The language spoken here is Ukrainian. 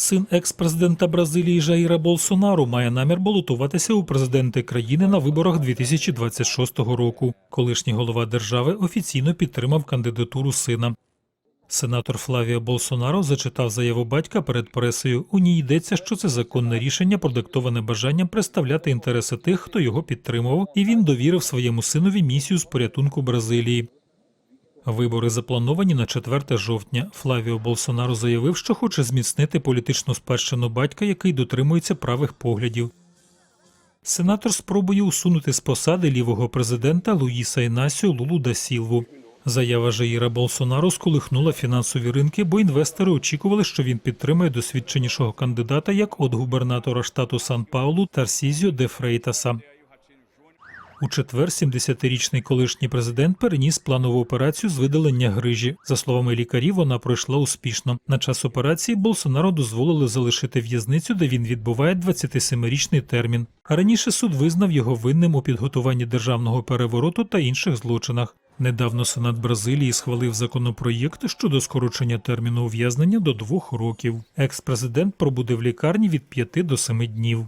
Син екс-президента Бразилії Жаїра Болсонару має намір балотуватися у президенти країни на виборах 2026 року. Колишній голова держави офіційно підтримав кандидатуру сина. Сенатор Флавіо Болсонаро зачитав заяву батька перед пресою. У ній йдеться, що це законне рішення, продиктоване бажанням представляти інтереси тих, хто його підтримував, і він довірив своєму синові місію з порятунку Бразилії. Вибори заплановані на 4 жовтня. Флавіо Болсонаро заявив, що хоче зміцнити політичну спадщину батька, який дотримується правих поглядів. Сенатор спробує усунути з посади лівого президента Луїса Інасіо Лулу да Сілву. Заява Жаїра Болсонаро сколихнула фінансові ринки, бо інвестори очікували, що він підтримує досвідченішого кандидата як от губернатора штату Сан-Паулу Тарсізіо де Фрейтаса. У четвер 70-річний колишній президент переніс планову операцію з видалення грижі. За словами лікарів, вона пройшла успішно. На час операції Болсонаро дозволили залишити в'язницю, де він відбуває 27-річний термін. А раніше суд визнав його винним у підготуванні державного перевороту та інших злочинах. Недавно Сенат Бразилії схвалив законопроєкт щодо скорочення терміну ув'язнення до двох років. Екс-президент пробуде в лікарні від 5 до 7 днів.